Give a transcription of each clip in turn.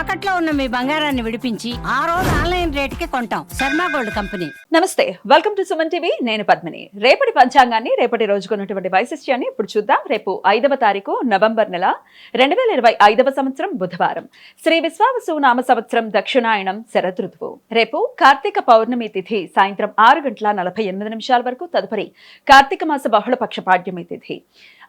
తాకట్లో ఉన్న మీ బంగారాన్ని విడిపించి ఆ రోజు ఆన్లైన్ రేటుకి కొంటాం. Sharma gold company. నమస్తే వెల్కమ్ టు సుమన్ టీవీ నేను పద్మిని. రేపటి పంచాంగాన్ని రేపటి రోజుకున్నటువంటి వైశిష్ట్యాన్ని ఇప్పుడు చూద్దాం. రేపు ఐదవ తారీఖు నవంబర్ నెల రెండు వేల ఇరవై ఐదవ సంవత్సరం బుధవారం. శ్రీ విశ్వావసు నామ సంవత్సరం దక్షిణాయనం శరదృతువు రేపు కార్తీక పౌర్ణమి తిథి సాయంత్రం ఆరు గంటల నలభై ఎనిమిది నిమిషాల వరకు తదుపరి కార్తీక మాస బహుళపక్ష పాడ్యమి తిథి.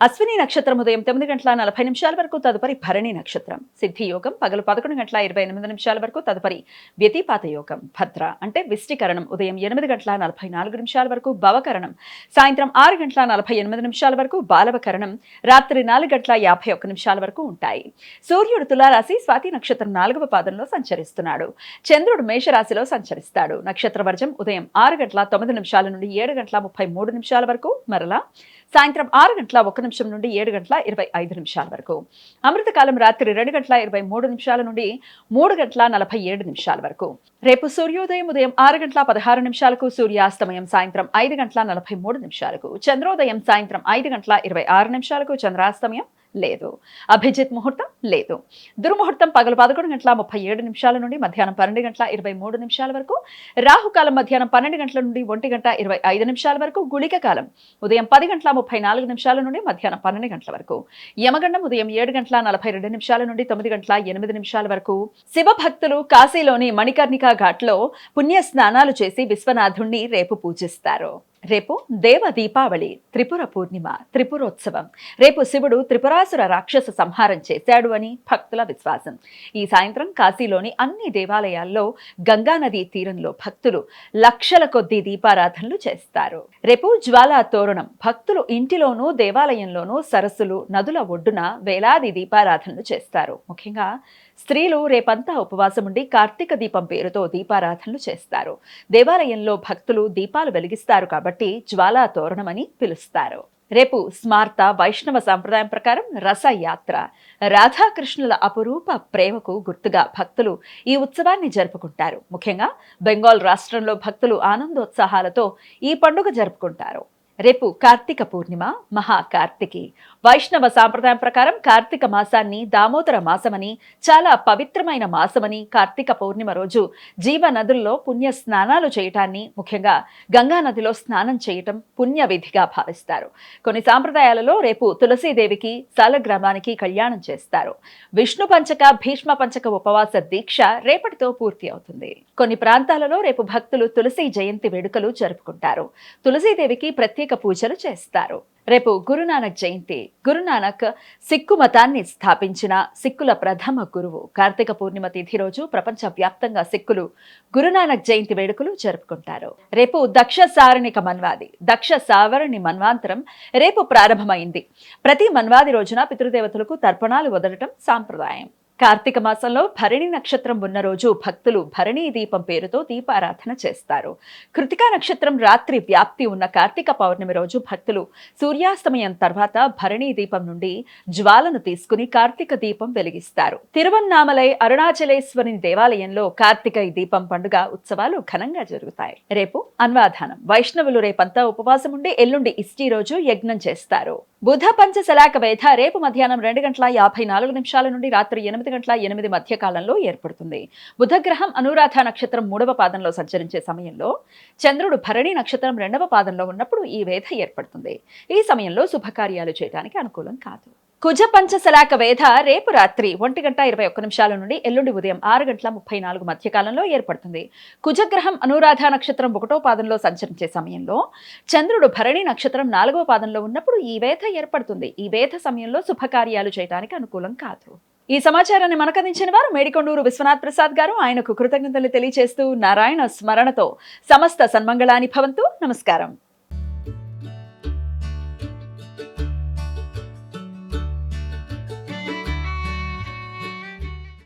అశ్విని నక్షత్రం ఉదయం తొమ్మిది గంటల నలభై నిమిషాల వరకు తదుపరి భరణి నక్షత్రం. సిద్ధి యోగం పగలు పదకొండు గంటల ఇరవై ఎనిమిది నిమిషాల వరకు తదుపరి వ్యతిపాత యోగం. భద్ర అంటే విష్టికరణం ఉదయం ఎనిమిది గంటల నలభై నాలుగు నిమిషాల వరకు భవకరణం. సాయంత్రం ఆరు గంటల నలభై ఎనిమిది నిమిషాల వరకు బాలవకరణం. రాత్రి నాలుగు గంటల యాభై ఒక్క నిమిషాల వరకు ఉంటాయి. సూర్యుడు తులారాశి స్వాతి నక్షత్రం నాలుగవ పాదంలో సంచరిస్తున్నాడు. చంద్రుడు మేషరాశిలో సంచరిస్తాడు. నక్షత్ర వర్జం ఉదయం ఆరు గంటల తొమ్మిది నిమిషాల నుండి ఏడు గంటల ముప్పై మూడు నిమిషాల వరకు మరలా సాయంత్రం ఆరు గంటల ఒక నిమిషం నుండి ఏడు గంటల ఇరవై ఐదు నిమిషాల వరకు. అమృతకాలం రాత్రి రెండు గంటల ఇరవై మూడు నిమిషాల నుండి మూడు గంటల నలభై ఏడు నిమిషాల వరకు. రేపు సూర్యోదయం ఉదయం ఆరు గంటల పదహారు నిమిషాలకు సూర్యాస్తమయం సాయంత్రం ఐదు గంటల నలభై మూడు నిమిషాలకు చంద్రోదయం సాయంత్రం ఐదు గంటల ఇరవై ఆరు నిమిషాలకు చంద్రాస్తమయం లేదు. అభిజిత్ ముహూర్తం లేదు. దుర్ముహూర్తం పగలు పదకొండు గంటల ముప్పై ఏడు నిమిషాల నుండి మధ్యాహ్నం పన్నెండు గంటల ఇరవై మూడు నిమిషాల వరకు రాహుకాలం మధ్యాహ్నం పన్నెండు గంటల నుండి ఒంటి గంట ఇరవై ఐదు నిమిషాల వరకు గుళిక కాలం ఉదయం పది గంటల ముప్పై నాలుగు నిమిషాల నుండి మధ్యాహ్నం పన్నెండు గంటల వరకు యమగండం ఉదయం ఏడు గంటల నలభై రెండు నిమిషాల నుండి తొమ్మిది గంటల ఎనిమిది నిమిషాల వరకు శివభక్తులు కాశీలోని మణికర్ణికా ఘాట్లో పుణ్య స్నానాలు చేసి విశ్వనాథుణ్ణి రేపు పూజిస్తారు. రేపు దేవ దీపావళి త్రిపుర పూర్ణిమ త్రిపురోత్సవం. రేపు శివుడు త్రిపురాసుర రాక్షస సంహారం చేశాడు అని భక్తుల విశ్వాసం. ఈ సాయంత్రం కాశీలోని అన్ని దేవాలయాల్లో గంగానదీ తీరంలో భక్తులు లక్షల కొద్దీ దీపారాధనలు చేస్తారు. రేపు జ్వాలా తోరణం భక్తులు ఇంటిలోనూ దేవాలయంలోనూ సరస్సులు నదుల ఒడ్డున వేలాది దీపారాధనలు చేస్తారు. ముఖ్యంగా స్త్రీలు రేపంతా ఉపవాసం ఉండి కార్తీక దీపం పేరుతో దీపారాధనలు చేస్తారు. దేవాలయంలో భక్తులు దీపాలు వెలిగిస్తారు కాబట్టి జ్వాలా తోరణమని పిలుస్తారు. రేపు స్మార్త వైష్ణవ సాంప్రదాయం ప్రకారం రసయాత్ర. రాధాకృష్ణుల అపురూప ప్రేమకు గుర్తుగా భక్తులు ఈ ఉత్సవాన్ని జరుపుకుంటారు. ముఖ్యంగా బెంగాల్ రాష్ట్రంలో భక్తులు ఆనందోత్సాహాలతో ఈ పండుగ జరుపుకుంటారు. రేపు కార్తీక పూర్ణిమ మహాకార్తికి. వైష్ణవ సాంప్రదాయం ప్రకారం కార్తీక మాసాన్ని దామోదర మాసమని చాలా పవిత్రమైన మాసమని కార్తీక పౌర్ణిమ రోజు జీవ నదుల్లో పుణ్య స్నానాలు చేయటాన్ని ముఖ్యంగా గంగా నదిలో స్నానం చేయటం పుణ్య విధిగా భావిస్తారు. కొన్ని సాంప్రదాయాలలో రేపు తులసీదేవికి సాలగ్రామానికి కళ్యాణం చేస్తారు. విష్ణు పంచక భీష్మ పంచక ఉపవాస దీక్ష రేపటితో పూర్తి అవుతుంది. కొన్ని ప్రాంతాలలో రేపు భక్తులు తులసి జయంతి వేడుకలు జరుపుకుంటారు. తులసీదేవికి ప్రత్యేక పూజలు చేస్తారు. రేపు గురునానక్ జయంతి. గురునానక్ సిక్కు మతాన్ని స్థాపించిన సిక్కుల ప్రథమ గురువు. కార్తీక పూర్ణిమ తిథి రోజు ప్రపంచ వ్యాప్తంగా సిక్కులు గురునానక్ జయంతి వేడుకలు జరుపుకుంటారు. రేపు దక్ష సారణిక మన్వాది. దక్ష సావరణి మన్వాంతరం రేపు ప్రారంభమైంది. ప్రతి మన్వాది రోజున పితృదేవతలకు తర్పణాలు వదలటం సాంప్రదాయం. కార్తీక మాసంలో భరణి నక్షత్రం ఉన్న రోజు భక్తులు భరణీ దీపం పేరుతో దీపారాధన చేస్తారు. కృతికా నక్షత్రం రాత్రి వ్యాప్తి ఉన్న కార్తీక పౌర్ణమి రోజు భక్తులు సూర్యాస్తమయం తర్వాత భరణీ దీపం నుండి జ్వాలను తీసుకుని కార్తీక దీపం వెలిగిస్తారు. తిరువన్నామలై అరుణాచలేశ్వరి దేవాలయంలో కార్తీక దీపం పండుగ ఉత్సవాలు ఘనంగా జరుగుతాయి. రేపు అన్వాధానం వైష్ణవులు రేపంతా ఉపవాసం ఉండి ఎల్లుండి ఇష్టి రోజు యజ్ఞం చేస్తారు. బుధ పంచశలాక వేధ రేపు మధ్యాహ్నం రెండు గంటల యాభై నాలుగు నిమిషాల నుండి రాత్రి ఎనిమిది గంటల ఎనిమిది మధ్య కాలంలో ఏర్పడుతుంది. బుధగ్రహం అనురాధ నక్షత్రం మూడవ పాదంలో సంచరించే సమయంలో చంద్రుడు భరణి నక్షత్రం రెండవ పాదంలో ఉన్నప్పుడు ఈ వేధ ఏర్పడుతుంది. ఈ సమయంలో శుభకార్యాలు చేయడానికి అనుకూలం కాదు. కుజ పంచశలాక వేధ రేపు రాత్రి ఒంటి గంట ఇరవై ఒక్క నిమిషాల నుండి ఎల్లుండి ఉదయం ఆరు గంటల ముప్పై నాలుగు మధ్యకాలంలో ఏర్పడుతుంది. కుజగ్రహం అనురాధ నక్షత్రం ఒకటో పాదంలో సంచరించే సమయంలో చంద్రుడు భరణి నక్షత్రం నాలుగో పాదంలో ఉన్నప్పుడు ఈ వేధ ఏర్పడుతుంది. ఈ వేధ సమయంలో శుభకార్యాలు చేయడానికి అనుకూలం కాదు. ఈ సమాచారాన్ని మనకు అందించిన వారు మేడికొండూరు విశ్వనాథ్ ప్రసాద్ గారు. ఆయనకు కృతజ్ఞతలు తెలియజేస్తూ నారాయణ స్మరణతో సమస్త సన్మంగళాని భవంతు. నమస్కారం.